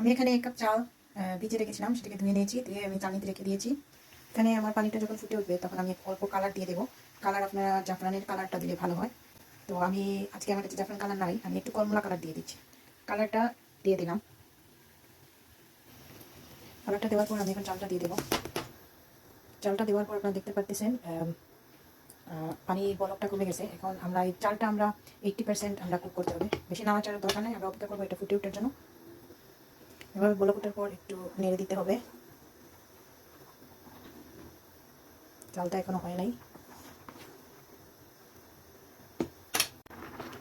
আমি এখানে এক কাপ চাল ভিজে রেখেছিলাম সেটাকে ধুয়ে নিয়েছি ধুয়ে আমি চালনিতে রেখে দিয়েছি। এখানে আমার পানিটা যখন ফুটে উঠবে তখন আমি অল্প কালার দিয়ে দেবো। কালার আপনারা জাফরানের কালারটা দিলে ভালো হয়। তো আমি আজকে আমার কাছে জাফরান কালার নাই আমি একটু কমলা কালার দিয়ে দিচ্ছি। কালারটা দিয়ে দিলাম। কালারটা দেওয়ার পর আমি এখন চালটা দিয়ে দেবো। চালটা দেওয়ার পর আপনারা দেখতে আহ, পানির বলকটা কমে গেছে। এখন আমরা এই চালটা আমরা এইটটি পার্সেন্ট আমরা কুক করতে হবে। বেশি নাড়াচাড়ার দরকার নেই আমরা অপেক্ষা করব এটা ফুটে ওঠার জন্য। এভাবে বলক ওঠার পর একটু নেড়ে দিতে হবে। চালটা এখনও হয় নাই।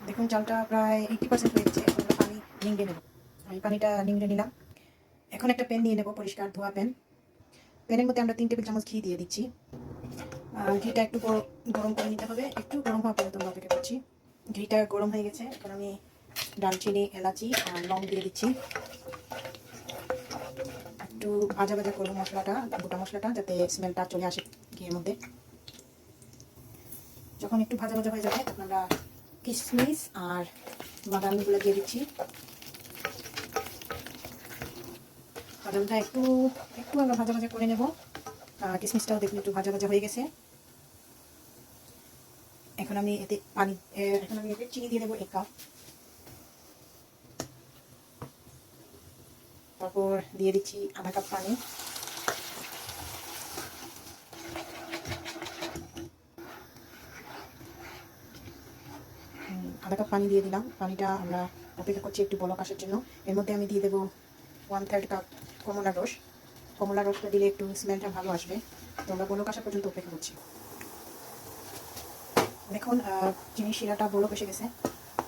দেখুন, চালটা প্রায় এইটটি পার্সেন্ট হয়ে আমরা পানি নিংড়ে নেব। আমি পানিটা নিংড়ে নিলাম। এখন একটা প্যান দিয়ে নেব, পরিষ্কার ধোয়া প্যান। প্যানের মধ্যে আমরা তিন টেবিল চামচ ঘি দিয়ে দিচ্ছি। আর ঘিটা একটু গরম গরম করে নিতে হবে। একটু গরম হওয়া পর্যন্ত আমরা অপেক্ষা করছি। ঘিটা গরম হয়ে গেছে। এখন আমি দারচিনি এলাচি আর লং দিয়ে দিচ্ছি। একটু ভাজা ভাজা করব মশলাটা, গোটা মশলাটা, যাতে স্মেলটা চলে আসে ঘিয়ের মধ্যে। যখন একটু ভাজা ভাজা হয়ে যাবে, তখন আমরা কিশমিশ আর বাদামগুলো দিয়ে দিচ্ছি। বাদামটা একটু একটু আমরা ভাজা ভাজা করে নেব। কিশমিশটাও দেখুন একটু ভাজা ভাজা হয়ে গেছে। এখন আমি এতে পানি এখন আমি এতে চিনি দিয়ে দেবো এক কাপ। তারপর দিয়ে দিচ্ছি আধা কাপ পানি। আধা কাপ পানি দিয়ে দিলাম। পানিটা আমরা অপেক্ষা করছি একটু বলক আসার জন্য। এর মধ্যে আমি দিয়ে দেবো ওয়ান থার্ড কাপ কমলা রস। কমলা রসটা দিলে একটু স্মেলটা ভালো আসবে। তো আমরা বলক আসা পর্যন্ত অপেক্ষা করছি। দেখুন চিনি শিরাটা বলক এসে গেছে।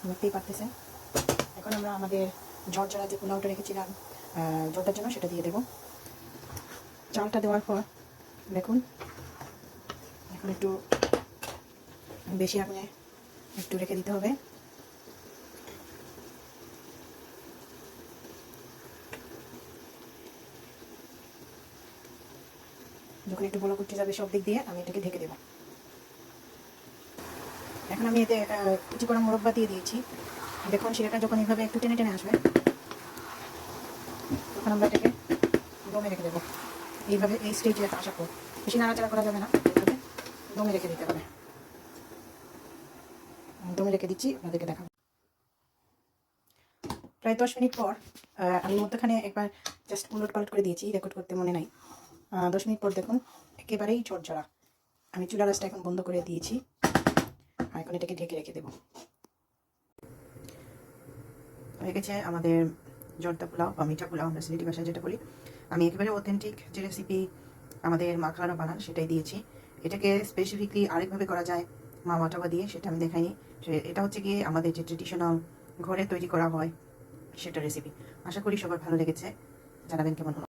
দেখতেই পারতেছে এখন আমরা আমাদের ঝড় ঝরা যে পোলাওটা রেখেছিলাম জলটার জন্য সেটা দিয়ে দেবো। চালটা দেওয়ার পর, দেখুন, এখন একটু বেশি আগুনে একটু রেখে দিতে হবে। যখন একটু বড় করতে যাবে সব দিক দিয়ে, আমি এটাকে ঢেকে দেবো। এখন আমি এতে কুচি করা মোরব্বা দিয়ে দিয়েছি। দেখুন সেটা যখন এইভাবে একটু টেনে টেনে আসবে তখন আমরা এটাকে দমে রেখে দেবো। এইভাবে এই স্টেজে আশা পর বেশি নাড়াচাড়া করা যাবে না। এইভাবে দমে রেখে দিতে হবে। দমে রেখে দিচ্ছি, আপনাদেরকে দেখাবো। প্রায় দশ মিনিট পর আমি মধ্যখানে একবার জাস্ট উলট পালট করে দিয়েছি রেকর্ড করতে মনে নাই। দশ মিনিট পর দেখুন, একেবারেই ঝরঝরা। আমি চুলা রাসটা এখন বন্ধ করে দিয়েছি। আর এখন এটাকে ঢেকে রেখে দেবো। হয়ে গেছে আমাদের জর্দা পোলাও বা মিঠা পোলাও, আমরা সিলেটি ভাষায় যেটা বলি, আমি একেবারে অথেন্টিক যে রেসিপি আমাদের মা খালারা বানান সেটাই দিয়েছি। এটাকে স্পেসিফিকলি আরেকভাবে করা যায় মা মাটাবা দিয়ে, সেটা আমি দেখাইনি। এটা হচ্ছে গিয়ে আমাদের যে ট্রেডিশনাল ঘরে তৈরি করা হয় সেটা রেসিপি আশা করি সবার ভালো লেগেছে। জানাবেন কেমন হলো?